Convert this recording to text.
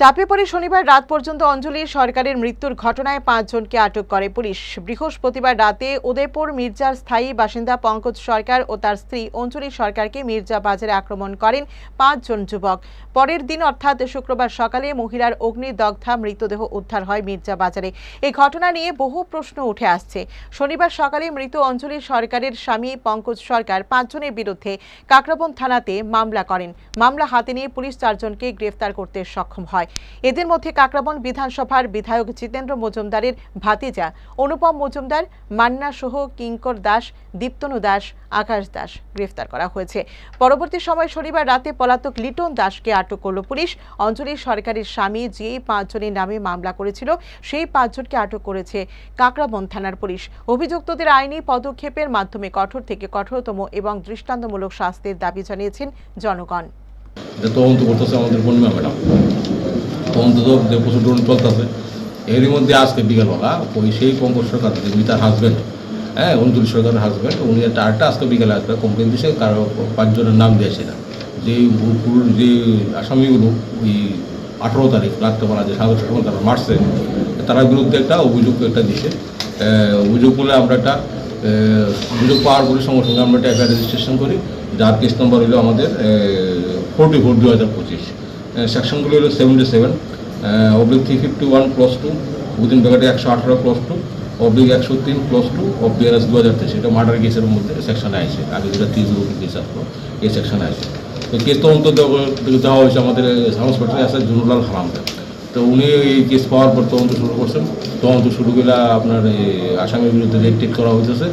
চাপে পড়ে শনিবার রাত পর্যন্ত অঞ্জলি সরকারের মৃত্যুর ঘটনায় পাঁচজনকে আটক করে পুলিশ। বৃহস্পতিবার রাতে উদয়পুর মির্জার স্থায়ী বাসিন্দা পঙ্কজ সরকার ও তার স্ত্রী অঞ্জলি সরকারকে মির্জা বাজারে আক্রমণ করেন পাঁচজন যুবক। পরের দিন অর্থাৎ শুক্রবার সকালে মহিলার অগ্নিদগ্ধা মৃতদেহ উদ্ধার হয় মির্জা বাজারে। এই ঘটনা নিয়ে বহু প্রশ্ন উঠে আসছে। শনিবার সকালে মৃত অঞ্জলি সরকারের স্বামী পঙ্কজ সরকার পাঁচজনের বিরুদ্ধে কাকরাবন থানাতে মামলা করেন। মামলা হাতে নিয়ে পুলিশ চারজনকে গ্রেফতার করতে সক্ষম হয়। এদের মধ্যে কাকরাবন বিধানসভার বিধায়ক জিতেন্দ্র মজুমদারের ভাতিজা, অনুপম মজুমদার, মান্না সহ কিঙ্কর দাস, দীপ্তনু দাস, আকাশ দাস গ্রেফতার করা হয়েছে। পরবর্তী সময় শনিবার রাতে পলাতক লিটন দাসকে আটক করল পুলিশ। অঞ্জলি সরকারের স্বামী যে পাঁচজনের নামে মামলা করেছিল, সেই পাঁচজনকে আটক করেছে কাকরাবন থানার পুলিশ। অভিযুক্তদের আইনি পদক্ষেপের মাধ্যমে কঠোর থেকে কঠোরতম এবং দৃষ্টান্তমূলক শাস্তির দাবি জানিয়েছেন জনগণ। তদন্ত করতেছে আমাদের ম্যাডাম। তদন্ত তো যে প্রচুর ড্রোন চলতেছে। এরই মধ্যে আজকে বিকেলবেলা ওই সেই পঙ্কজ সরকার যিনি তার হাজব্যান্ড হ্যাঁ অঞ্জলি সরকারের হাজব্যান্ড উনি একটা আরেকটা আজকে বিকেলে আসবে কমপ্লেন দিয়েছে কারও পাঁচজনের নাম দিয়েছে না। যে যে আসামিগুলো ওই আঠেরো তারিখ রাত্রেবেলা যে সাগর সময় তারা মারছে তার বিরুদ্ধে একটা অভিযোগ একটা আহ, অভিযোগ বলে আমরা একটা অভিযোগ পাওয়ার পরে সঙ্গে সঙ্গে আমরা একটা রেজিস্ট্রেশন করি যার কেস নম্বর হলো আমাদের ফোরটি ফোর দু হাজার পঁচিশ। সেকশনগুলো হলো seventy seven oblique three fifty one plus two within ব্যাকেটে একশো আঠারো প্লাস টু অব্লিক একশো তিন প্লাস টু অফ দু হাজার তেইশ। এটা মার্ডার কেসের মধ্যে সেকশনে আছে। আগে যেটা তিরিশ কেস আসলো এই সেকশনে আছে। তো কেস তদন্ত দেওয়া- হয়েছে আমাদের হসপিটালে আছে জুনুলাল হারামকে তো উনি এই কেস পাওয়ার পর তদন্ত শুরু করছেন। তদন্ত শুরু করলে আপনার এই আসামির বিরুদ্ধে রেড টেক করা হইতেছে।